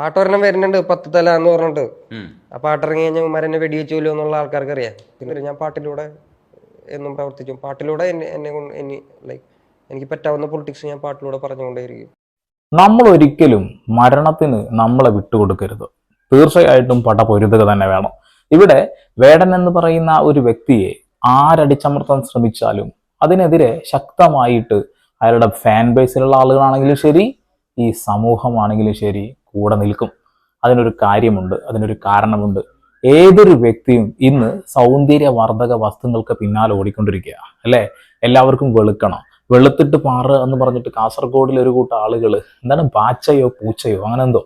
പാട്ടൊരെണ്ണം വരുന്നുണ്ട് പത്ത് തല എന്ന് പറഞ്ഞിട്ട്. ആ പാട്ടിറങ്ങി കഴിഞ്ഞാൽ ഉമ്മാരെന്നെ വെടിവെച്ചുല്ലോ എന്നുള്ള ആൾക്കാർക്ക് അറിയാം പിന്നെ ഞാൻ പാട്ടിലൂടെ എന്നും പ്രവർത്തിച്ചു പാട്ടിലൂടെ എന്നെ എന്നെ ലൈക്ക് എനിക്ക് പറ്റാവുന്ന പൊളിറ്റിക്സ് ഞാൻ പാട്ടിലൂടെ പറഞ്ഞുകൊണ്ടേയിരിക്കും. നമ്മൾ ഒരിക്കലും മരണത്തിന് നമ്മളെ വിട്ടുകൊടുക്കരുത്. തീർച്ചയായിട്ടും പട പൊരുതുക തന്നെ വേണം. ഇവിടെ വേടൻ എന്ന് പറയുന്ന ഒരു വ്യക്തിയെ ആരടിച്ചമർത്താൻ ശ്രമിച്ചാലും അതിനെതിരെ ശക്തമായിട്ട് അയാളുടെ ഫാൻ ബേസിലുള്ള ആളുകളാണെങ്കിലും ശരി ഈ സമൂഹമാണെങ്കിലും ശരി കൂടെ നിൽക്കും. അതിനൊരു കാര്യമുണ്ട് അതിനൊരു കാരണമുണ്ട്. ഏതൊരു വ്യക്തിയും ഇന്ന് സൗന്ദര്യവർദ്ധക വസ്തുക്കൾക്ക് പിന്നാലെ ഓടിക്കൊണ്ടിരിക്കുക അല്ലേ? എല്ലാവർക്കും വെളുക്കണം. വെളുത്തിട്ട് പാറ എന്ന് പറഞ്ഞിട്ട് കാസർഗോഡിൽ ഒരു കൂട്ടം ആളുകൾ എന്താണ് പാച്ചയോ പൂച്ചയോ അങ്ങനെ എന്തോ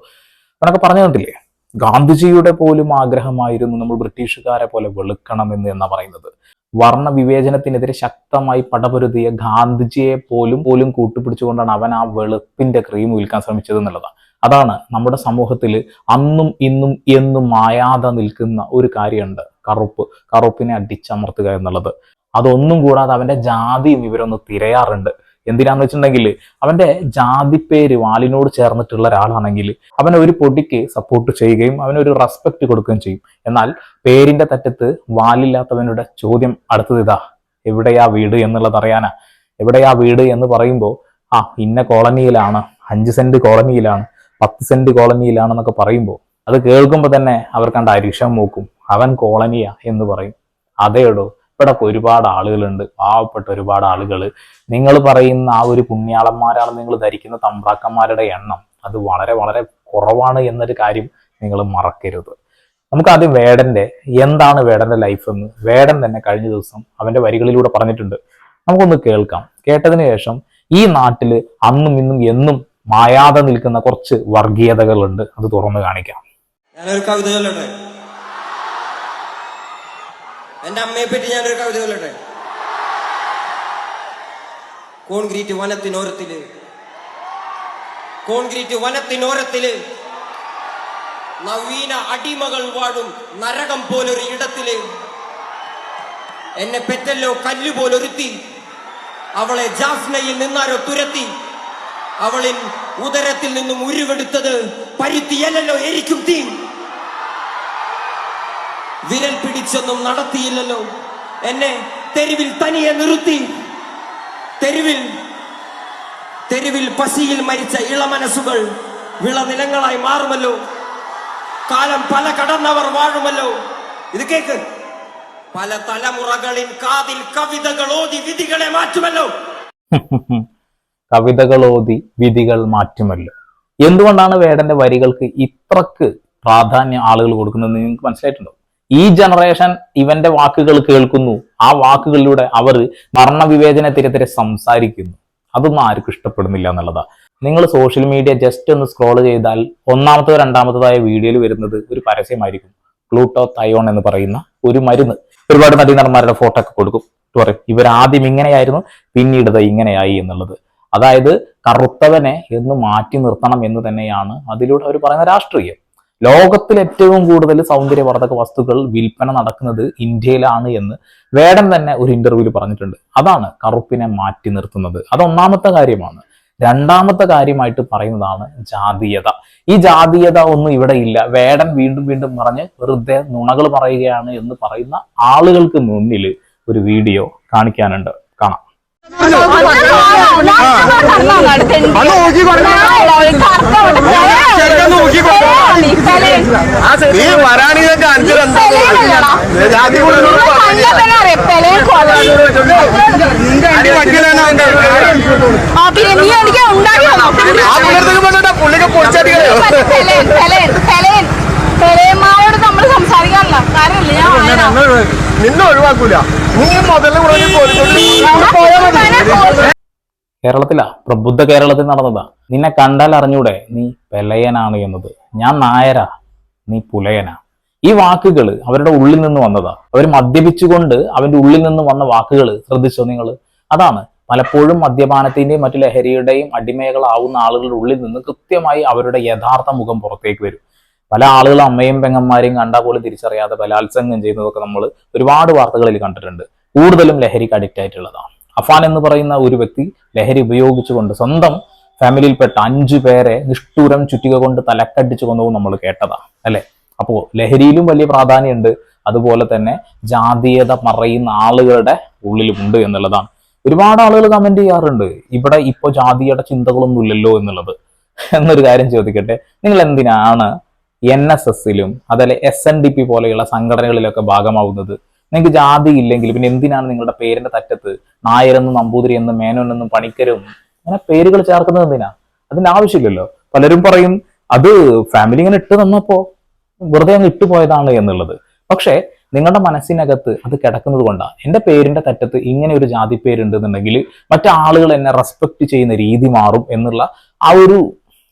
അവനൊക്കെ പറഞ്ഞു കണ്ടില്ലേ? ഗാന്ധിജിയുടെ പോലും ആഗ്രഹമായിരുന്നു നമ്മൾ ബ്രിട്ടീഷുകാരെ പോലെ വെളുക്കണമെന്ന് എന്നാ പറയുന്നത്. വർണ വിവേചനത്തിനെതിരെ ശക്തമായി പടപൊരുതിയ ഗാന്ധിജിയെ പോലും പോലും കൂട്ടുപിടിച്ചുകൊണ്ടാണ് അവൻ ആ വെളുപ്പിന്റെ ക്രീം വിൽക്കാൻ ശ്രമിച്ചത് എന്നുള്ളതാണ്. അതാണ് നമ്മുടെ സമൂഹത്തിൽ അന്നും ഇന്നും എന്നും മായാതെ നിൽക്കുന്ന ഒരു കാര്യമുണ്ട്. കറുപ്പ്. കറുപ്പിനെ അടിച്ചമർത്തുക എന്നുള്ളത്. അതൊന്നും കൂടാതെ അവന്റെ ജാതിയും ഇവരൊന്ന് തിരയാറുണ്ട്. എന്തിനാന്ന് വെച്ചിട്ടുണ്ടെങ്കിൽ അവന്റെ ജാതിപ്പേര് വാലിനോട് ചേർന്നിട്ടുള്ള ഒരാളാണെങ്കിൽ അവൻ ഒരു പൊടിക്ക് സപ്പോർട്ട് ചെയ്യുകയും അവനൊരു റെസ്പെക്ട് കൊടുക്കുകയും ചെയ്യും. എന്നാൽ പേരിന്റെ തറ്റത്ത് വാലില്ലാത്തവനുടെ ചോദ്യം അടുത്തത് ഇതാ. എവിടെയാ വീട് എന്നുള്ളത് അറിയാനാ. എവിടെയാ വീട് എന്ന് പറയുമ്പോൾ ആ ഇന്ന കോളനിയിലാണ്. അഞ്ച് സെന്റ് കോളനിയിലാണ്. പത്ത് സെന്റ് കോളനിയിലാണെന്നൊക്കെ പറയുമ്പോൾ അത് കേൾക്കുമ്പോൾ തന്നെ അവർ കണ്ട അരിഷം മൂക്കും. അവൻ കോളനിയ എന്ന് പറയും. അതേടോ ഇവിടെ ഒരുപാട് ആളുകളുണ്ട്. പാവപ്പെട്ട ഒരുപാട് ആളുകൾ നിങ്ങൾ പറയുന്ന ആ ഒരു പുണ്യാളന്മാരാണ് നിങ്ങൾ ധരിക്കുന്ന തമ്പ്രാക്കന്മാരുടെ എണ്ണം. അത് വളരെ വളരെ കുറവാണ് എന്നൊരു കാര്യം നിങ്ങൾ മറക്കരുത്. നമുക്ക് ആദ്യം വേടന്റെ എന്താണ് വേടന്റെ ലൈഫ് എന്ന്. വേടൻ തന്നെ കഴിഞ്ഞ ദിവസം അവന്റെ വരികളിലൂടെ പറഞ്ഞിട്ടുണ്ട്. നമുക്കൊന്ന് കേൾക്കാം. കേട്ടതിന് ശേഷം ഈ നാട്ടിൽ അന്നും ഇന്നും എന്നും മായാതെ നിൽക്കുന്ന കുറച്ച് വർഗീയതകളുണ്ട്. അത് തുറന്നു കാണിക്കാം. ഞാനൊരു കവിത ചൊല്ലട്ടെ എന്റെ അമ്മയെ പറ്റി ഞാനൊരു കവിത ചൊല്ലട്ടെ കോൺക്രീറ്റ് വനത്തിനോരത്തിൽ. കോൺക്രീറ്റ് വനത്തിനോരത്തിൽ നവീന അടിമകൾ വാഴും നരകം പോലൊരു ഇടത്തിൽ. എന്നെ പെറ്റല്ലോ കല്ല് പോലൊരുത്തി അവളെ ജാഫ്നയിൽ നിന്നാരോ തുരത്തി. അവളിൻ ഉദരത്തിൽ നിന്നും ഉരുവെടുത്തത് പരുത്തിയല്ലോ എരിക്കും തീ. വിരൽ പിടിച്ചൊന്നും നടത്തിയില്ലല്ലോ. എന്നെ തെരുവിൽ തനിയെ നിർത്തി. തെരുവിൽ തെരുവിൽ പശിയിൽ മരിച്ച ഇളമനസ്സുകൾ വിളനിലങ്ങളായി മാറുമല്ലോ. കാലം പല കടന്നവർ വാഴുമല്ലോ. ഇത് കേക്ക്. പല തലമുറകളിൽ കാതിൽ കവിതകൾ ഓതി വിധികളെ മാറ്റുമല്ലോ. കവിതകൾ ഓതി വിധികൾ മാറ്റുമല്ലോ. എന്തുകൊണ്ടാണ് വേടന്റെ വരികൾക്ക് ഇത്രക്ക് പ്രാധാന്യം ആളുകൾ കൊടുക്കുന്നത് നിങ്ങൾക്ക് മനസ്സിലായിട്ടുണ്ടോ? ഈ ജനറേഷൻ ഇവന്റെ വാക്കുകൾ കേൾക്കുന്നു. ആ വാക്കുകളിലൂടെ അവർ വർണവിവേചനത്തിനെതിരെ സംസാരിക്കുന്നു. അതൊന്നും ആർക്കും ഇഷ്ടപ്പെടുന്നില്ല എന്നുള്ളതാ. നിങ്ങൾ സോഷ്യൽ മീഡിയ ജസ്റ്റ് ഒന്ന് സ്ക്രോൾ ചെയ്താൽ ഒന്നാമത്തോ രണ്ടാമത്തതായ വീഡിയോയിൽ വരുന്നത് ഒരു പരസ്യമായിരിക്കും. ക്ലൂട്ടോ തയോൺ എന്ന് പറയുന്ന ഒരു മരുന്ന്. ഒരുപാട് നടീനടന്മാരുടെ ഫോട്ടോ ഒക്കെ കൊടുക്കും. പറയും ഇവർ ആദ്യം ഇങ്ങനെയായിരുന്നു പിന്നീട് ഇങ്ങനെയായി എന്നുള്ളത്. അതായത് കറുത്തവനെ എന്ന് മാറ്റി നിർത്തണം എന്ന് തന്നെയാണ് അതിലൂടെ അവർ പറയുന്ന രാഷ്ട്രീയം. ലോകത്തിൽ ഏറ്റവും കൂടുതൽ സൗന്ദര്യവർദ്ധക വസ്തുക്കൾ വിൽപ്പന നടക്കുന്നത് ഇന്ത്യയിലാണ് എന്ന് വേടൻ തന്നെ ഒരു ഇന്റർവ്യൂവിൽ പറഞ്ഞിട്ടുണ്ട്. അതാണ് കറുപ്പിനെ മാറ്റി നിർത്തുന്നത്. അത് ഒന്നാമത്തെ കാര്യമാണ്. രണ്ടാമത്തെ കാര്യമായിട്ട് പറയുന്നതാണ് ജാതീയത. ഈ ജാതീയത ഒന്നും ഇവിടെ ഇല്ല. വേടൻ വീണ്ടും വീണ്ടും പറഞ്ഞ് വെറുതെ നുണകൾ പറയുകയാണ് എന്ന് പറയുന്ന ആളുകൾക്ക് മുന്നിൽ ഒരു വീഡിയോ കാണിക്കാനുണ്ട്. കാണാം നീ വരാണിതൊക്കെ കാണിച്ചത് പുള്ളിക്ക് പൊളിച്ചടികളോ സംസാരിക്കാറില്ല. കാര്യമില്ല ഞാൻ. നിന്നെ ഒഴിവാക്കൂല. നീ കേരളത്തിലാ പ്രബുദ്ധ കേരളത്തിൽ നടന്നതാ. നിന്നെ കണ്ടാൽ അറിഞ്ഞൂടെ നീ പെലയനാണ് എന്നത്. ഞാൻ നായരാ നീ പുലയനാ. ഈ വാക്കുകൾ അവരുടെ ഉള്ളിൽ നിന്ന് വന്നതാ. അവർ മദ്യപിച്ചുകൊണ്ട് അവന്റെ ഉള്ളിൽ നിന്ന് വന്ന വാക്കുകൾ ശ്രദ്ധിച്ചോ നിങ്ങൾ അതാണ്. പലപ്പോഴും മദ്യപാനത്തിന്റെയും മറ്റു ലഹരിയുടെയും അടിമകളാവുന്ന ആളുകളുടെ ഉള്ളിൽ നിന്ന് കൃത്യമായി അവരുടെ യഥാർത്ഥ മുഖം പുറത്തേക്ക് വരും. പല ആളുകൾ അമ്മയും പെങ്ങന്മാരെയും കണ്ടാൽ പോലും തിരിച്ചറിയാതെ ബലാത്സംഗം ചെയ്യുന്നതൊക്കെ നമ്മൾ ഒരുപാട് വാർത്തകളിൽ കണ്ടിട്ടുണ്ട്. കൂടുതലും ലഹരിക്ക് അഡിക്റ്റ് ആയിട്ടുള്ളതാണ്. അഫാൻ എന്ന് പറയുന്ന ഒരു വ്യക്തി ലഹരി ഉപയോഗിച്ചുകൊണ്ട് സ്വന്തം ഫാമിലിയിൽപ്പെട്ട അഞ്ചു പേരെ നിഷ്ഠൂരം ചുറ്റിക കൊണ്ട് തലക്കടിച്ചു കൊന്നതും നമ്മൾ കേട്ടതാണ് അല്ലെ? അപ്പോൾ ലഹരിയിലും വലിയ പ്രാധാന്യമുണ്ട്. അതുപോലെ തന്നെ ജാതീയത പറയുന്ന ആളുകളുടെ ഉള്ളിലുമുണ്ട് എന്നുള്ളതാണ്. ഒരുപാട് ആളുകൾ കമന്റ് ചെയ്യാറുണ്ട്. ഇവിടെ ഇപ്പോൾ ജാതിയുടെ ചിന്തകളൊന്നും ഇല്ലല്ലോ എന്നുള്ളത്. എന്നൊരു കാര്യം ചോദിക്കട്ടെ. നിങ്ങൾ എന്തിനാണ് എൻ എസ് എസിലും അതല്ലെ എസ് എൻ ഡി പി പോലെയുള്ള സംഘടനകളിലൊക്കെ ഭാഗമാവുന്നത്. നിങ്ങൾക്ക് ജാതി ഇല്ലെങ്കിൽ പിന്നെ എന്തിനാണ് നിങ്ങളുടെ പേരിന്റെ തറ്റത്ത് നായരെന്നും നമ്പൂതിരി എന്നും മേനോൻ എന്നും പണിക്കരും? അങ്ങനെ പേരുകൾ ചേർക്കുന്നത് എന്തിനാ? അതിന്റെ ആവശ്യമില്ലല്ലോ. പലരും പറയും അത് ഫാമിലി ഇങ്ങനെ ഇട്ട് തന്നപ്പോ വെറുതെ അങ്ങ് ഇട്ടുപോയതാണ് എന്നുള്ളത്. പക്ഷേ നിങ്ങളുടെ മനസ്സിനകത്ത് അത് കിടക്കുന്നത് കൊണ്ടാണ് എന്റെ പേരിന്റെ തറ്റത്ത് ഇങ്ങനെ ഒരു ജാതി പേരുണ്ടെന്നുണ്ടെങ്കിൽ മറ്റു ആളുകൾ എന്നെ റെസ്പെക്ട് ചെയ്യുന്ന രീതി മാറും എന്നുള്ള ആ ഒരു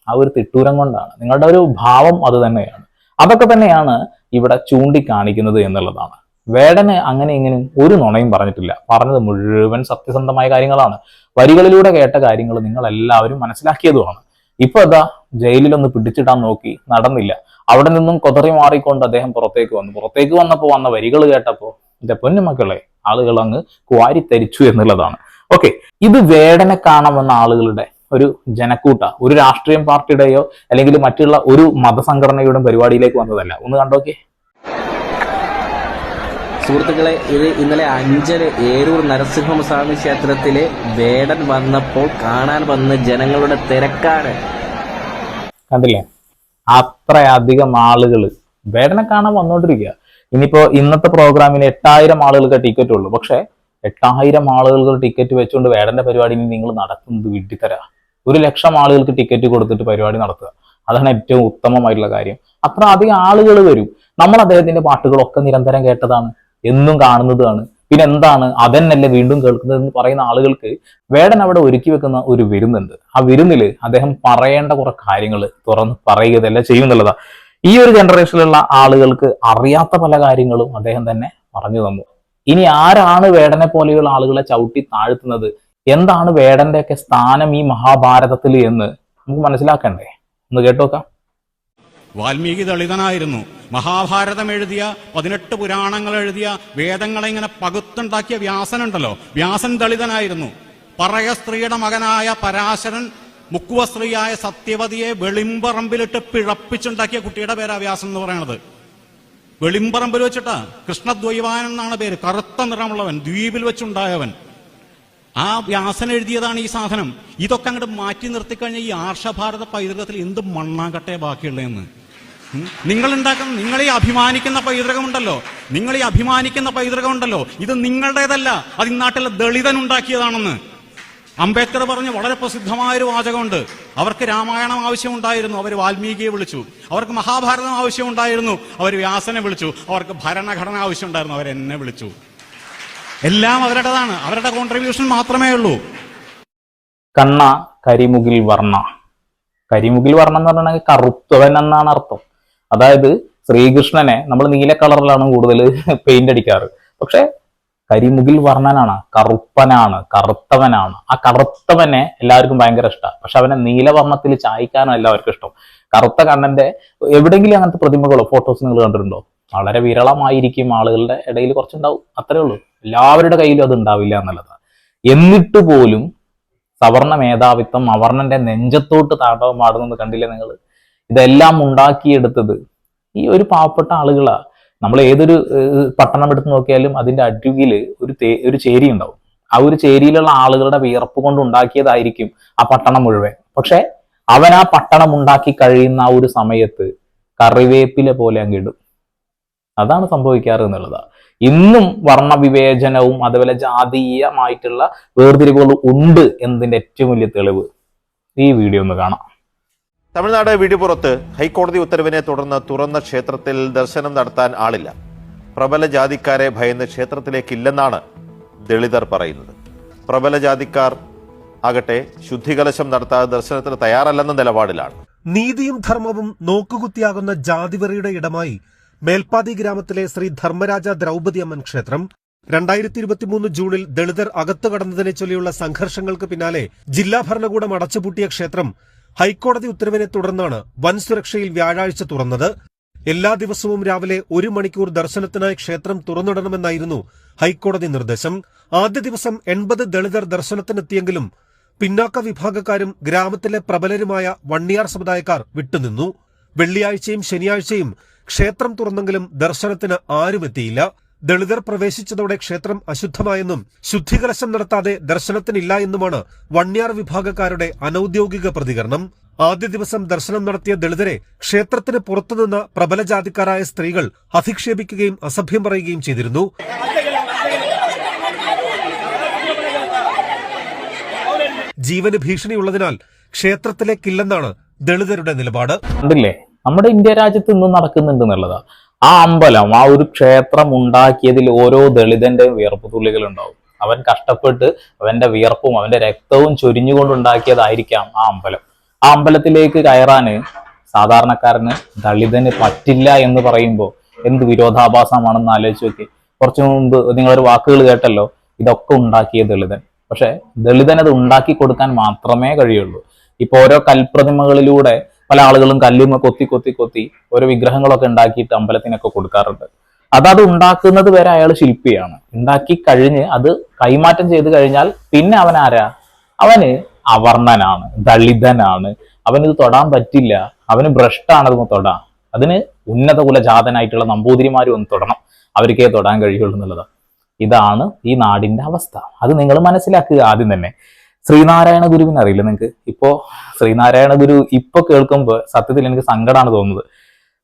ആ ഒരു തിട്ടൂരം കൊണ്ടാണ്. നിങ്ങളുടെ ഒരു ഭാവം അത് തന്നെയാണ്. അതൊക്കെ തന്നെയാണ് ഇവിടെ ചൂണ്ടിക്കാണിക്കുന്നത് എന്നുള്ളതാണ്. വേടന് അങ്ങനെ ഇങ്ങനെ ഒരു നുണയും പറഞ്ഞിട്ടില്ല. പറഞ്ഞത് മുഴുവൻ സത്യസന്ധമായ കാര്യങ്ങളാണ്. വരികളിലൂടെ കേട്ട കാര്യങ്ങൾ നിങ്ങൾ എല്ലാവരും മനസ്സിലാക്കിയതുമാണ്. ഇപ്പൊ അതാ ജയിലിലൊന്ന് പിടിച്ചിടാൻ നോക്കി നടന്നില്ല. അവിടെ നിന്നും കൊതറി മാറിക്കൊണ്ട് അദ്ദേഹം പുറത്തേക്ക് വന്നു. പുറത്തേക്ക് വന്നപ്പോൾ വന്ന വരികൾ കേട്ടപ്പോ എന്റെ പൊന്നുമക്കളെ ആളുകൾ അങ്ങ് കുവാരിത്തരിച്ചു എന്നുള്ളതാണ്. ഓക്കെ. ഇത് വേടനെ കാണാൻ വന്ന ആളുകളുടെ ഒരു ജനക്കൂട്ട ഒരു രാഷ്ട്രീയം പാർട്ടിയുടെയോ അല്ലെങ്കിൽ മറ്റുള്ള ഒരു മതസംഘടനയുടെയും പരിപാടിയിലേക്ക് വന്നതല്ല. ഒന്ന് കണ്ടോക്കെ. സുഹൃത്തുക്കളെ ഇത് ഇന്നലെ അഞ്ചര ഏരൂർ നരസിംഹസ്വാമി ക്ഷേത്രത്തിലെ വേടൻ വന്നപ്പോൾ കാണാൻ വന്ന ജനങ്ങളുടെ തിരക്കാണ്. കണ്ടില്ലേ? അത്രയധികം ആളുകൾ വേടനെ കാണാൻ വന്നോണ്ടിരിക്കുക ഇനിയിപ്പോ ഇന്നത്തെ പ്രോഗ്രാമിന് എട്ടായിരം ആളുകൾക്ക് ടിക്കറ്റ് ഉള്ളൂ. പക്ഷെ എട്ടായിരം ആളുകൾക്ക് ടിക്കറ്റ് വെച്ചുകൊണ്ട് വേടന്റെ പരിപാടി നിങ്ങൾ നടത്തുന്നത് വിഡ്ഢിത്തര. ഒരു ലക്ഷം ആളുകൾക്ക് ടിക്കറ്റ് കൊടുത്തിട്ട് പരിപാടി നടത്തുക. അതാണ് ഏറ്റവും ഉത്തമമായിട്ടുള്ള കാര്യം. അത്ര അധികം ആളുകൾ വരും. നമ്മൾ അദ്ദേഹത്തിന്റെ പാട്ടുകളൊക്കെ നിരന്തരം കേട്ടതാണ്. എന്നും കാണുന്നതാണ്. പിന്നെ എന്താണ്? അതന്നല്ലേ വീണ്ടും കേൾക്കുന്നത് എന്ന് പറയുന്ന ആളുകൾക്ക് വേടൻ അവിടെ ഒരുക്കി വെക്കുന്ന ഒരു വിരുന്നുണ്ട്. ആ വിരുന്നിൽ അദ്ദേഹം പറയേണ്ട കുറെ കാര്യങ്ങൾ തുറന്ന് പറയുക ഇതെല്ലാം ചെയ്യുന്നുള്ളതാ ഈ ഒരു ജനറേഷനിലുള്ള ആളുകൾക്ക് അറിയാത്ത പല കാര്യങ്ങളും അദ്ദേഹം തന്നെ പറഞ്ഞു തന്നു. ഇനി ആരാണ് വേടനെ പോലെയുള്ള ആളുകളെ ചവിട്ടി താഴ്ത്തുന്നത്? എന്താണ് വേടന്റെ ഒക്കെ സ്ഥാനം ഈ മഹാഭാരതത്തിൽ എന്ന് നമുക്ക് മനസ്സിലാക്കണ്ടേ? ഒന്ന് കേട്ടോക്കാം. വാൽമീകി ദളിതനായിരുന്നു. മഹാഭാരതം എഴുതിയ പതിനെട്ട് പുരാണങ്ങൾ എഴുതിയ വേദങ്ങളെ ഇങ്ങനെ പകുത്തുണ്ടാക്കിയ വ്യാസനുണ്ടല്ലോ. വ്യാസൻ ദളിതനായിരുന്നു. പറയ സ്ത്രീയുടെ മകനായ പരാശരൻ മുക്കുവ സ്ത്രീയായ സത്യവതിയെ വെളിമ്പറമ്പിലിട്ട് പിഴപ്പിച്ചുണ്ടാക്കിയ കുട്ടിയുടെ പേരാ വ്യാസൻ എന്ന് പറയണത്. വെളിമ്പറമ്പിൽ വെച്ചിട്ടാ. കൃഷ്ണദ്വൈവാൻ എന്നാണ് പേര്. കറുത്ത നിറമുള്ളവൻ ദ്വീപിൽ വെച്ചുണ്ടായവൻ. ആ വ്യാസൻ എഴുതിയതാണ് ഈ സാധനം. ഇതൊക്കെ അങ്ങോട്ട് മാറ്റി നിർത്തി കഴിഞ്ഞാൽ ഈ ആർഷഭാരത പൈതൃകത്തിൽ എന്ത് മണ്ണാകട്ടെ ബാക്കിയുള്ളതെന്ന്? നിങ്ങൾ ഉണ്ടാക്കുന്ന നിങ്ങൾ ഈ അഭിമാനിക്കുന്ന പൈതൃകമുണ്ടല്ലോ. നിങ്ങൾ ഈ അഭിമാനിക്കുന്ന പൈതൃകമുണ്ടല്ലോ. ഇത് നിങ്ങളുടേതല്ല. അത് ഈ നാട്ടിലെ ദളിതൻ ഉണ്ടാക്കിയതാണെന്ന്. അംബേദ്കർ പറഞ്ഞ വളരെ പ്രസിദ്ധമായ ഒരു വാചകമുണ്ട്. അവർക്ക് രാമായണം ആവശ്യമുണ്ടായിരുന്നു. അവർ വാൽമീകിയെ വിളിച്ചു. അവർക്ക് മഹാഭാരതം ആവശ്യമുണ്ടായിരുന്നു. അവർ വ്യാസനെ വിളിച്ചു. അവർക്ക് ഭരണഘടന ആവശ്യമുണ്ടായിരുന്നു. അവർ എന്നെ വിളിച്ചു. എല്ലാം അവരുടേതാണ്. അവരുടെ കോൺട്രിബ്യൂഷൻ മാത്രമേ ഉള്ളൂ. കണ്ണ കരിമുകിൽ വർണ. കരിമുകിൽ വർണം എന്ന് പറഞ്ഞാൽ കറുത്തവൻ എന്നാണ് അർത്ഥം. അതായത് ശ്രീകൃഷ്ണനെ നമ്മൾ നീല കളറിലാണ് കൂടുതൽ പെയിന്റ് അടിക്കാറ്. പക്ഷെ കരിമുകിൽ വർണനാണ് കറുപ്പനാണ് കറുത്തവനാണ്. ആ കറുത്തവനെ എല്ലാവർക്കും ഭയങ്കര ഇഷ്ടമാണ്. പക്ഷെ അവനെ നീലവർണത്തിൽ ചായ്ക്കാനും എല്ലാവർക്കും ഇഷ്ടം. കറുത്ത കണ്ണന്റെ എവിടെയെങ്കിലും അങ്ങനത്തെ പ്രതിമകളോ ഫോട്ടോസ് നിങ്ങൾ കണ്ടിട്ടുണ്ടോ? വളരെ വിരളമായിരിക്കും ആളുകളുടെ ഇടയിൽ കുറച്ചുണ്ടാവും. അത്രേ ഉള്ളൂ. എല്ലാവരുടെ കയ്യിലും അത് ഉണ്ടാവില്ല എന്നുള്ളതാണ്. എന്നിട്ട് പോലും സവർണ മേധാവിത്വം അവർണന്റെ നെഞ്ചത്തോട്ട് താണ്ഡവം ആടുന്നത് കണ്ടില്ലേ നിങ്ങൾ ഇതെല്ലാം ഉണ്ടാക്കിയെടുത്തത് ഈ ഒരു പാവപ്പെട്ട ആളുകളാ. നമ്മൾ ഏതൊരു പട്ടണം എടുത്ത് നോക്കിയാലും അതിന്റെ അരുവിൽ ഒരു തേ ഒരു ചേരി ഉണ്ടാവും. ആ ഒരു ചേരിയിലുള്ള ആളുകളുടെ വിയർപ്പ് കൊണ്ട് ഉണ്ടാക്കിയതായിരിക്കും ആ പട്ടണം മുഴുവൻ. പക്ഷെ അവൻ ആ പട്ടണം ഉണ്ടാക്കി കഴിയുന്ന ആ ഒരു സമയത്ത് കറിവേപ്പില പോലെ അങ്ങിടും അതാണ് സംഭവിക്കാറ് എന്നുള്ളതാണ് ഇന്നും വർണവിവേചനവും അതുപോലെ ജാതീയമായിട്ടുള്ള വേർതിരിവുകൾ ഉണ്ട് എന്നതിന്റെ ഏറ്റവും വലിയ തെളിവ് ഈ വീഡിയോ ഒന്ന് കാണാം. തമിഴ്നാട് വിടിപുറത്ത് ഹൈക്കോടതി ഉത്തരവിനെ തുടർന്ന് തുറന്ന ക്ഷേത്രത്തിൽ ദർശനം നടത്താൻ ആളില്ല. പ്രബല ജാതിക്കാരെ ഭയന്ന് ക്ഷേത്രത്തിലേക്കില്ലെന്നാണ് ദളിതർ പറയുന്നത്. പ്രബല ജാതിക്കാർ ആകട്ടെ ശുദ്ധികലശം നടത്താതെ ദർശനത്തിന് തയ്യാറല്ലെന്ന നിലപാടിലാണ്. നീതിയും ധർമ്മവും നോക്കുകുത്തിയാകുന്ന ജാതിവെറിയുടെ ഇടമായി മേൽപ്പാതി ഗ്രാമത്തിലെ ശ്രീ ധർമ്മരാജ ദ്രൗപതി അമ്മൻ ക്ഷേത്രം രണ്ടായിരത്തി ഇരുപത്തിമൂന്ന് ജൂണിൽ ദളിതർ അകത്തു കടന്നതിനെ ചൊല്ലിയുള്ള സംഘർഷങ്ങൾക്ക് പിന്നാലെ ജില്ലാ ഭരണകൂടം അടച്ചുപൂട്ടിയ ക്ഷേത്രം ഹൈക്കോടതി ഉത്തരവിനെ തുടർന്നാണ് വൻ സുരക്ഷയിൽ വ്യാഴാഴ്ച തുറന്നത്. എല്ലാ ദിവസവും രാവിലെ ഒരു മണിക്കൂർ ദർശനത്തിനായി ക്ഷേത്രം തുറന്നിടണമെന്നായിരുന്നു ഹൈക്കോടതി നിർദ്ദേശം. ആദ്യ ദിവസം എൺപത് ദളിതർ ദർശനത്തിനെത്തിയെങ്കിലും പിന്നാക്ക വിഭാഗക്കാരും ഗ്രാമത്തിലെ പ്രബലരുമായ വണ്ണിയാർ സമുദായക്കാർ വിട്ടുനിന്നു. വെള്ളിയാഴ്ചയും ശനിയാഴ്ചയും ക്ഷേത്രം തുറന്നെങ്കിലും ദർശനത്തിന് ആരുമെത്തിയില്ല ദളിതർ പ്രവേശിച്ചതോടെ ക്ഷേത്രം അശുദ്ധമായെന്നും ശുദ്ധികലശം നടത്താതെ ദർശനത്തിനില്ല എന്നുമാണ് വണ്യാർ വിഭാഗക്കാരുടെ അനൌദ്യോഗിക പ്രതികരണം. ആദ്യ ദിവസം ദർശനം നടത്തിയ ദളിതരെ ക്ഷേത്രത്തിന് പുറത്തുനിന്ന പ്രബല ജാതിക്കാരായ സ്ത്രീകൾ അധിക്ഷേപിക്കുകയും അസഭ്യം പറയുകയും ചെയ്തിരുന്നു. ജീവന് ഭീഷണിയുള്ളതിനാൽ ക്ഷേത്രത്തിലേക്കില്ലെന്നാണ് ദളിതരുടെ നിലപാട്? ഉണ്ടല്ലേ? നമ്മുടെ ഇന്ത്യ രാജ്യത്ത് ഇന്ന് നടക്കുന്നുണ്ട് എന്നുള്ളതാ. ആ അമ്പലം ആ ഒരു ക്ഷേത്രം ഉണ്ടാക്കിയതിൽ ഓരോ ദളിതന്റെയും വിയർപ്പ് തുള്ളികൾ ഉണ്ടാവും അവൻ കഷ്ടപ്പെട്ട് അവന്റെ വിയർപ്പും അവന്റെ രക്തവും ചൊരിഞ്ഞുകൊണ്ടുണ്ടാക്കിയതായിരിക്കാം ആ അമ്പലം. ആ അമ്പലത്തിലേക്ക് കയറാന് സാധാരണക്കാരന് ദളിതന് പറ്റില്ല എന്ന് പറയുമ്പോൾ എന്ത് വിരോധാഭാസമാണെന്ന് ആലോചിച്ച് നോക്കി. കുറച്ചു മുമ്പ് നിങ്ങളൊരു വാക്കുകൾ കേട്ടല്ലോ ഇതൊക്കെ ഉണ്ടാക്കിയ ദളിതൻ. പക്ഷെ ദളിതനത് ഉണ്ടാക്കി കൊടുക്കാൻ മാത്രമേ കഴിയുള്ളൂ. ഇപ്പൊ ഓരോ കൽപ്രതിമകളിലൂടെ പല ആളുകളും കല്ലുമ കൊത്തി കൊത്തി കൊത്തി ഓരോ വിഗ്രഹങ്ങളൊക്കെ ഉണ്ടാക്കിയിട്ട് അമ്പലത്തിനൊക്കെ കൊടുക്കാറുണ്ട്. അതത് ഉണ്ടാക്കുന്നത് വരെ അയാൾ ശില്പിയാണ്. ഉണ്ടാക്കി കഴിഞ്ഞ് അത് കൈമാറ്റം ചെയ്ത് കഴിഞ്ഞാൽ പിന്നെ അവൻ ആരാ? അവന് അവർണനാണ് ദളിതനാണ്. അവനിത് തൊടാൻ പറ്റില്ല. അവന് ഭ്രഷ്ടാണ് അതൊന്ന് തൊടാ അതിന് ഉന്നത കുലജാതനായിട്ടുള്ള നമ്പൂതിരിമാരും ഒന്ന് തൊടണം. അവർക്കേ തൊടാൻ കഴിയുള്ളൂ എന്നുള്ളത് ഇതാണ് ഈ നാടിന്റെ അവസ്ഥ. അത് നിങ്ങൾ മനസ്സിലാക്കുക ആദ്യം തന്നെ. ശ്രീനാരായണ ഗുരുവിനെ അറിയില്ല നിങ്ങൾക്ക് ഇപ്പോ ശ്രീനാരായണ ഗുരു ഇപ്പൊ കേൾക്കുമ്പോൾ സത്യത്തിൽ എനിക്ക് സങ്കടമാണ് തോന്നുന്നത്.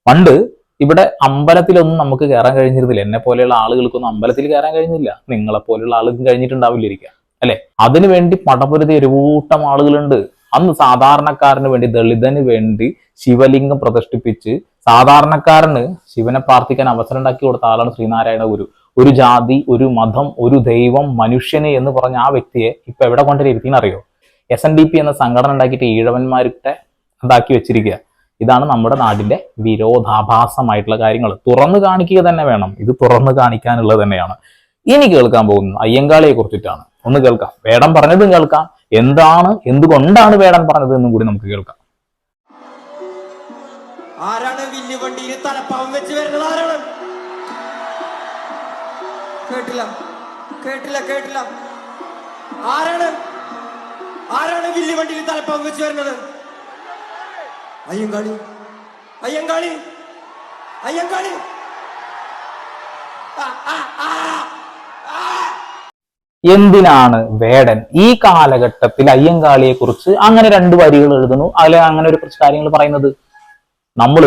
പണ്ട് ഇവിടെ അമ്പലത്തിലൊന്നും നമുക്ക് കയറാൻ കഴിഞ്ഞിരുന്നില്ല. എന്നെ പോലെയുള്ള ആളുകൾക്കൊന്നും അമ്പലത്തിൽ കയറാൻ കഴിഞ്ഞില്ല. നിങ്ങളെ പോലെയുള്ള ആളുകൾക്ക് കഴിഞ്ഞിട്ടുണ്ടാവില്ലിരിക്കുക അല്ലെ? അതിനു വേണ്ടി പടപൊരുതി ഒരു കൂട്ടം ആളുകളുണ്ട്. അന്ന് സാധാരണക്കാരന് വേണ്ടി ദളിതന് വേണ്ടി ശിവലിംഗം പ്രതിഷ്ഠിപ്പിച്ച് സാധാരണക്കാരന് ശിവനെ പ്രാർത്ഥിക്കാൻ അവസരം ഉണ്ടാക്കി കൊടുത്ത ആളാണ് ശ്രീനാരായണ ഗുരു. ഒരു ജാതി ഒരു മതം ഒരു ദൈവം മനുഷ്യന് എന്ന് പറഞ്ഞ ആ വ്യക്തിയെ ഇപ്പൊ എവിടെ കൊണ്ടിരിക്കുന്ന അറിയോ? എസ് എൻ ഡി പി എന്ന സംഘടന ഉണ്ടാക്കിയിട്ട് ഈഴവന്മാരുടെ ഉണ്ടാക്കി വെച്ചിരിക്കുക. ഇതാണ് നമ്മുടെ നാടിന്റെ വിരോധാഭാസമായിട്ടുള്ള കാര്യങ്ങൾ. തുറന്നു കാണിക്കുക തന്നെ വേണം. ഇത് തുറന്നു കാണിക്കാനുള്ളത് തന്നെയാണ്. ഇനി കേൾക്കാൻ പോകുന്നത് അയ്യങ്കാളിയെ കുറിച്ചിട്ടാണ്. ഒന്ന് കേൾക്കാം. വേടം പറഞ്ഞതും കേൾക്കാം. എന്താണ് എന്തുകൊണ്ടാണ് വേടൻ പറഞ്ഞത് എന്നും കൂടി നമുക്ക് കേൾക്കാം. ആരാണ് വില്ല് വണ്ടിയിൽ തലപ്പാവം വെച്ച് വരുന്നത്? ആരാണ്? കേട്ടില്ല. കേട്ടില്ല കേട്ടില്ല. ആരാണ്? ആരാണ് വില്ലി വണ്ടിയിൽ തലപ്പാവം വെച്ച് വരുന്നത്? അയ്യങ്കാളി. അയ്യങ്കാളി. അയ്യങ്കാളി. എന്തിനാണ് വേടൻ ഈ കാലഘട്ടത്തിൽ അയ്യങ്കാളിയെ കുറിച്ച് അങ്ങനെ രണ്ട് വരികൾ എഴുതുന്നു? അതിൽ അങ്ങനെ ഒരു കുറച്ച് കാര്യങ്ങൾ പറയുന്നത്. നമ്മൾ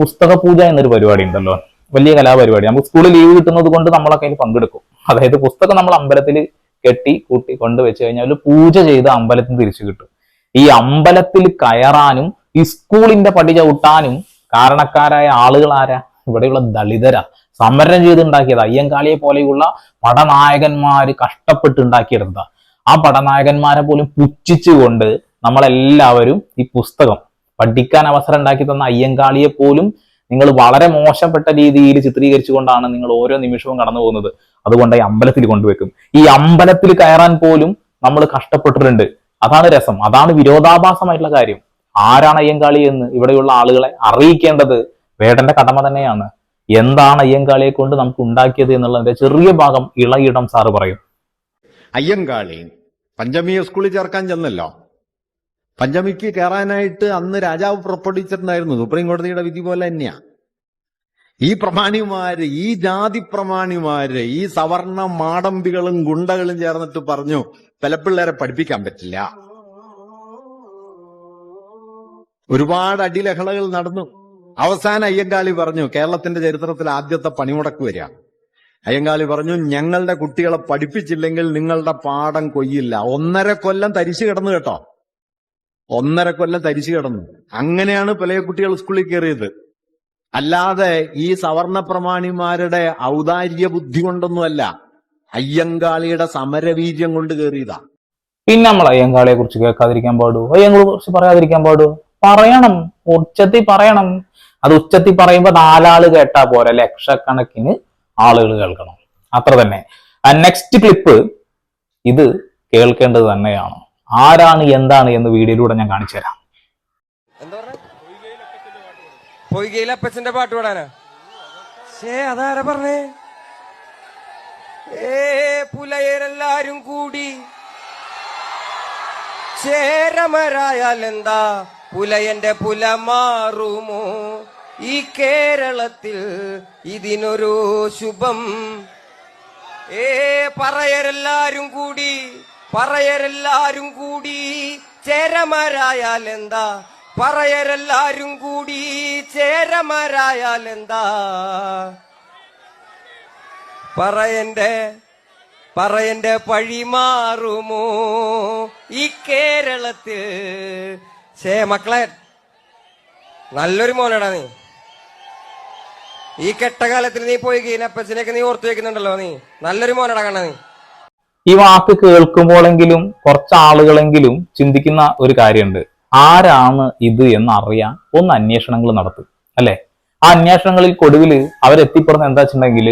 പുസ്തക പൂജ എന്നൊരു പരിപാടി ഉണ്ടല്ലോ. വലിയ കലാപരിപാടി. നമുക്ക് സ്കൂളിൽ ലീവ് കിട്ടുന്നത് കൊണ്ട് നമ്മളൊക്കെ അതിൽ പങ്കെടുക്കും. അതായത് പുസ്തകം നമ്മൾ അമ്പലത്തിൽ കെട്ടി കൂട്ടി കൊണ്ടുവച്ച് കഴിഞ്ഞാൽ ഒരു പൂജ ചെയ്ത് അമ്പലത്തിൽ തിരിച്ചു കിട്ടും. ഈ അമ്പലത്തിൽ കയറാനും ഈ സ്കൂളിന്റെ പടി ചവിട്ടാനും കാരണക്കാരായ ആളുകൾ ആരാ? ഇവിടെയുള്ള ദളിതരാ. സമരം ചെയ്തുണ്ടാക്കിയത് അയ്യങ്കാളിയെ പോലെയുള്ള പടനായകന്മാര് കഷ്ടപ്പെട്ടുണ്ടാക്കിയെടുത്തതാ ആ പടനായകന്മാരെ പോലും പുച്ഛിച്ചുകൊണ്ട് നമ്മളെല്ലാവരും ഈ പുസ്തകം പഠിക്കാൻ അവസരം ഉണ്ടാക്കി തന്ന അയ്യങ്കാളിയെ പോലും നിങ്ങൾ വളരെ മോശപ്പെട്ട രീതിയിൽ ചിത്രീകരിച്ചുകൊണ്ടാണ് നിങ്ങൾ ഓരോ നിമിഷവും കടന്നു പോകുന്നത്. അതുകൊണ്ട് ഈ അമ്പലത്തിൽ കൊണ്ടുവെക്കും. ഈ അമ്പലത്തിൽ കയറാൻ പോലും നമ്മൾ കഷ്ടപ്പെട്ടിട്ടുണ്ട്. അതാണ് രസം. അതാണ് വിരോധാഭാസമായിട്ടുള്ള കാര്യം. ആരാണ് അയ്യങ്കാളി എന്ന് ഇവിടെയുള്ള ആളുകളെ അറിയിക്കേണ്ടത് വേടന്റെ കടമ തന്നെയാണ്. എന്താണ് അയ്യങ്കാളിയെ കൊണ്ട് നമുക്ക് ഉണ്ടാക്കിയത് എന്നുള്ളതിന്റെ ചെറിയ ഭാഗം ഇളയിടം സാറ് പറയും. അയ്യങ്കാളി പഞ്ചമിയ സ്കൂളിൽ ചേർക്കാൻ ചെന്നല്ലോ. പഞ്ചമിക്ക് കയറാനായിട്ട് അന്ന് രാജാവ് പുറപ്പെടുവിച്ചിട്ടുണ്ടായിരുന്നു. സുപ്രീം കോടതിയുടെ വിധി പോലെ തന്നെയാ. ഈ പ്രമാണിമാര് ഈ ജാതി പ്രമാണിമാര് ഈ സവർണ മാടമ്പികളും ഗുണ്ടകളും ചേർന്നിട്ട് പറഞ്ഞു പിള്ളേരെ പഠിപ്പിക്കാൻ പറ്റില്ല. ഒരുപാട് അടിലഹളകൾ നടന്നു. അവസാന അയ്യങ്കാളി പറഞ്ഞു കേരളത്തിന്റെ ചരിത്രത്തിൽ ആദ്യത്തെ പണിമുടക്ക് വരിക. അയ്യങ്കാളി പറഞ്ഞു ഞങ്ങളുടെ കുട്ടികളെ പഠിപ്പിച്ചില്ലെങ്കിൽ നിങ്ങളുടെ പാഠം കൊയ്യില്ല. ഒന്നര കൊല്ലം തരിച്ചു കിടന്നു കേട്ടോ. ഒന്നര കൊല്ലം തരിച്ചു കിടന്നു. അങ്ങനെയാണ് പല കുട്ടികൾ സ്കൂളിൽ കയറിയത്. അല്ലാതെ ഈ സവർണ പ്രമാണിമാരുടെ ഔദാര്യ ബുദ്ധി കൊണ്ടൊന്നുമല്ല അയ്യങ്കാളിയുടെ സമരവീര്യം കൊണ്ട് കയറിയതാ. പിന്നെ നമ്മൾ അയ്യങ്കാളിയെ കുറിച്ച് കേൾക്കാതിരിക്കാൻ പാടുമോ അയ്യങ്കളെ കുറിച്ച് പറയാതിരിക്കാൻ പാടുമോ പറയണം. ഉച്ചത്തിൽ പറയണം. അത് ഉച്ചത്തിൽ പറയുമ്പോ നാലാൾ കേട്ടാ പോരെ. ലക്ഷക്കണക്കിന് ആളുകൾ കേൾക്കണം. അത്ര തന്നെ. നെക്സ്റ്റ് ക്ലിപ്പ് ഇത് കേൾക്കേണ്ടത് തന്നെയാണ്. ആരാണ് എന്താണ് എന്ന് വീഡിയോയിലൂടെ ഞാൻ കാണിച്ചു തരാം. അപ്പച്ചന്റെ പാട്ട് പാടാനാ? പുലയരെല്ലാരും കൂടി. ചേരമരായാൽ എന്താ? പുലയന്റെ പുല മാറുമോ? ഈ കേരളത്തിൽ ഇതിനൊരു ശുഭം. ഏ പറയരെല്ലാരും കൂടി. പറയരെല്ലാരും കൂടി ചേരമരായാൽ എന്താ പറയരെല്ലാരും കൂടി ചേരമരായാൽ എന്താ പറയന്റെ പറയന്റെ പഴി മാറുമോ ഈ കേരളത്തിൽ? ശേ മക്കളെ നല്ലൊരു മോനടാ നീ. ഈ കെട്ടകാലത്തിൽ നീ പോയി കീനപ്പച്ചനെയൊക്കെ നീ ഓർത്തു വെക്കുന്നുണ്ടല്ലോ നീ. നല്ലൊരു മോനടാ കണ്ണ നീ. ഈ വാക്ക് കേൾക്കുമ്പോഴെങ്കിലും കുറച്ച് ആളുകളെങ്കിലും ചിന്തിക്കുന്ന ഒരു കാര്യമുണ്ട്. ആരാണ് ഇത് എന്നറിയാൻ ഒന്ന് അന്വേഷണങ്ങൾ നടത്തും അല്ലെ? ആ അന്വേഷണങ്ങളിൽ കൊടുവിൽ അവരെത്തിപ്പെടുന്ന എന്താ വെച്ചിട്ടുണ്ടെങ്കിൽ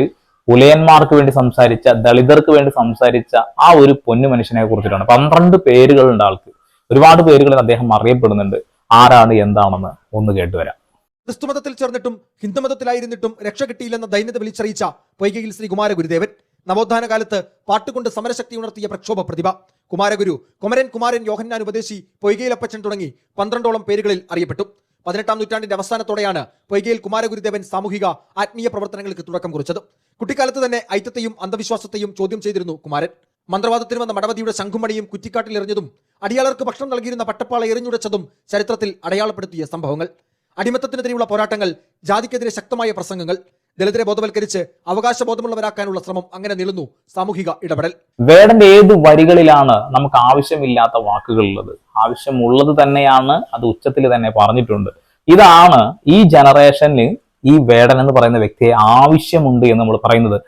പുലയന്മാർക്ക് വേണ്ടി സംസാരിച്ച ദളിതർക്ക് വേണ്ടി സംസാരിച്ച ആ ഒരു പൊന്നു മനുഷ്യനെ കുറിച്ചിട്ടാണ്. പന്ത്രണ്ട് പേരുകളുണ്ട് ആൾക്ക്. ഒരുപാട് പേരുകളിൽ അദ്ദേഹം അറിയപ്പെടുന്നുണ്ട്. ആരാണ് എന്താണെന്ന് ഒന്ന് കേട്ടുവരാം ക്രിസ്തുമതത്തിൽ ചേർന്നിട്ടും ഹിന്ദുമതത്തിലായിരുന്നിട്ടും രക്ഷ കിട്ടിയില്ലെന്ന ദൈന്യത വിളിച്ചറിയിച്ച പൊയ്കയിൽ ശ്രീ കുമാരഗുരുദേവൻ നവോത്ഥാന കാലത്ത് പാട്ടുകൊണ്ട് സമരശക്തി ഉണർത്തിയ പ്രക്ഷോഭ പ്രതിഭ. കുമാരഗുരു കുമരൻ കുമാരൻ യോഹന്നാൻ ഉപദേശി പൊയ്കയിലപ്പച്ചൻ തുടങ്ങി പന്ത്രണ്ടോളം പേരുകളിൽ അറിയപ്പെട്ടു. പതിനെട്ടാം നൂറ്റാണ്ടിന്റെ അവസാനത്തോടെയാണ് പൊയ്കയിൽ കുമാരഗുരുദേവൻ സാമൂഹിക ആത്മീയ പ്രവർത്തനങ്ങൾക്ക് തുടക്കം കുറിച്ചത്. കുട്ടിക്കാലത്ത് തന്നെ ഐറ്റത്തെയും അന്ധവിശ്വാസത്തെയും ചോദ്യം ചെയ്തിരുന്നു കുമാരൻ. മന്ത്രവാദത്തിന് വന്ന മടവതിയുടെ ശംഖുമണിയും കുറ്റിക്കാട്ടിൽ എറിഞ്ഞതും അടിയാളർക്ക് ഭക്ഷണം നൽകിയിരുന്ന പട്ടപ്പാള എറിഞ്ഞുടച്ചതും ചരിത്രത്തിൽ അടയാളപ്പെടുത്തിയ സംഭവങ്ങൾ. അടിമത്തത്തിനെതിരെയുള്ള പോരാട്ടങ്ങൾ ജാതിക്കെതിരെ ശക്തമായ പ്രസംഗങ്ങൾ. ദളിതരെ ബോധവൽക്കരിച്ച് അവകാശ ബോധമുള്ളവരാക്കാനുള്ള ശ്രമം അങ്ങനെ നീളുന്നു സാമൂഹിക ഇടപെടൽ. വേടന്റെ ഏത് വരികളിലാണ് നമുക്ക് ആവശ്യമില്ലാത്ത വാക്കുകളുള്ളത്? ആവശ്യമുള്ളത് തന്നെയാണ് അത് ഉച്ചത്തിൽ തന്നെ പറഞ്ഞിട്ടുണ്ട്. ഇതാണ് ഈ ജനറേഷന് ഈ വേടൻ എന്ന് പറയുന്ന വ്യക്തിയെ ആവശ്യമുണ്ട് എന്ന് നമ്മൾ പറയുന്നത്.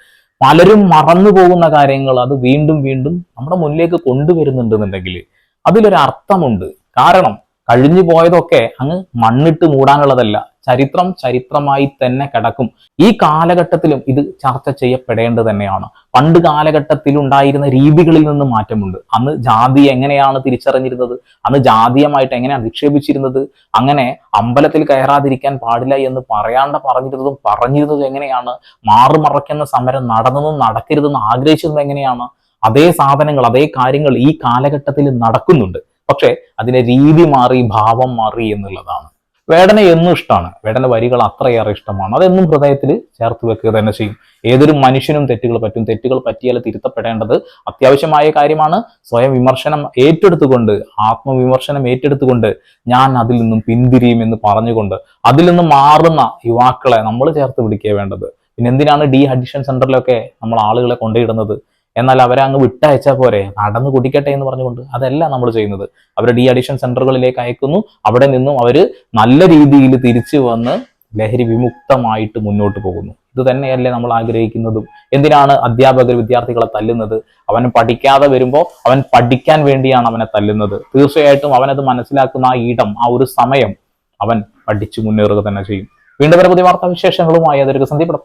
പലരും മറന്നു പോകുന്ന കാര്യങ്ങൾ അത് വീണ്ടും വീണ്ടും നമ്മുടെ മുന്നിലേക്ക് കൊണ്ടുവരുന്നുണ്ടെന്നുണ്ടെങ്കിൽ അതിലൊരു അർത്ഥമുണ്ട് കാരണം കഴിഞ്ഞു പോയതൊക്കെ അങ്ങ് മണ്ണിട്ട് മൂടാനുള്ളതല്ല. ചരിത്രം ചരിത്രമായി തന്നെ കിടക്കും. ഈ കാലഘട്ടത്തിലും ഇത് ചർച്ച ചെയ്യപ്പെടേണ്ടത് തന്നെയാണ്. പണ്ട് കാലഘട്ടത്തിൽ ഉണ്ടായിരുന്ന രീതികളിൽ നിന്ന് മാറ്റമുണ്ട്. അന്ന് ജാതി എങ്ങനെയാണ് തിരിച്ചറിഞ്ഞിരുന്നത്? അന്ന് ജാതീയമായിട്ട് എങ്ങനെയാണ് നിക്ഷേപിച്ചിരുന്നത്? അങ്ങനെ അമ്പലത്തിൽ കയറാതിരിക്കാൻ പാടില്ല എന്ന് പറയാണ്ട പറഞ്ഞിരുന്നതും പറഞ്ഞിരുന്നതും എങ്ങനെയാണ്? മാറുമറയ്ക്കുന്ന സമരം നടന്നതും നടക്കരുതെന്ന് ആഗ്രഹിച്ചതും എങ്ങനെയാണ്? അതേ സാധനങ്ങൾ അതേ കാര്യങ്ങൾ ഈ കാലഘട്ടത്തിൽ നടക്കുന്നുണ്ട്. പക്ഷെ അതിന്റെ രീതി മാറി ഭാവം മാറി എന്നുള്ളതാണ്. വേടനെ എന്നും ഇഷ്ടമാണ് വേടന്റെ വരികൾ അത്രയേറെ ഇഷ്ടമാണ്. അതെന്നും ഹൃദയത്തിൽ ചേർത്ത് വെക്കുക തന്നെ ചെയ്യും. ഏതൊരു മനുഷ്യനും തെറ്റുകൾ പറ്റും. തെറ്റുകൾ പറ്റിയാൽ തിരുത്തപ്പെടേണ്ടത് അത്യാവശ്യമായ കാര്യമാണ്. സ്വയം വിമർശനം ഏറ്റെടുത്തുകൊണ്ട് ആത്മവിമർശനം ഏറ്റെടുത്തുകൊണ്ട് ഞാൻ അതിൽ നിന്നും പിന്തിരിയും എന്ന് പറഞ്ഞുകൊണ്ട് അതിൽ നിന്ന് മാറുന്ന യുവാക്കളെ നമ്മൾ ചേർത്ത് പിടിക്കുക വേണ്ടത്. പിന്നെ എന്തിനാണ് ഡി അഡിഷൻ സെന്ററിലൊക്കെ നമ്മൾ ആളുകളെ കൊണ്ടുപോയിടുന്നത് എന്നാൽ അവരെ അങ്ങ് വിട്ടയച്ചാൽ പോരെ? നടന്ന് കുടിക്കട്ടെ എന്ന് പറഞ്ഞുകൊണ്ട് അതല്ല നമ്മൾ ചെയ്യുന്നത്. അവരെ ഡി അഡിഷൻ സെന്ററുകളിലേക്ക് അയക്കുന്നു. അവിടെ നിന്നും അവർ നല്ല രീതിയിൽ തിരിച്ചു വന്ന് ലഹരി വിമുക്തമായിട്ട് മുന്നോട്ട് പോകുന്നു. ഇത് തന്നെയല്ലേ നമ്മൾ ആഗ്രഹിക്കുന്നതും. എന്തിനാണ് അധ്യാപകർ വിദ്യാർത്ഥികളെ തല്ലുന്നത്? അവൻ പഠിക്കാതെ വരുമ്പോൾ അവൻ പഠിക്കാൻ വേണ്ടിയാണ് അവനെ തല്ലുന്നത്. തീർച്ചയായിട്ടും അവനത് മനസ്സിലാക്കുന്ന ആ ഇടം ആ ഒരു സമയം അവൻ പഠിച്ചു മുന്നേറുക തന്നെ ചെയ്യും. വീണ്ടും പുതിയ വാർത്താ വിശേഷങ്ങളുമായി അതൊരു സന്ദീപ്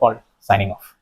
സൈനിങ് ഓഫ്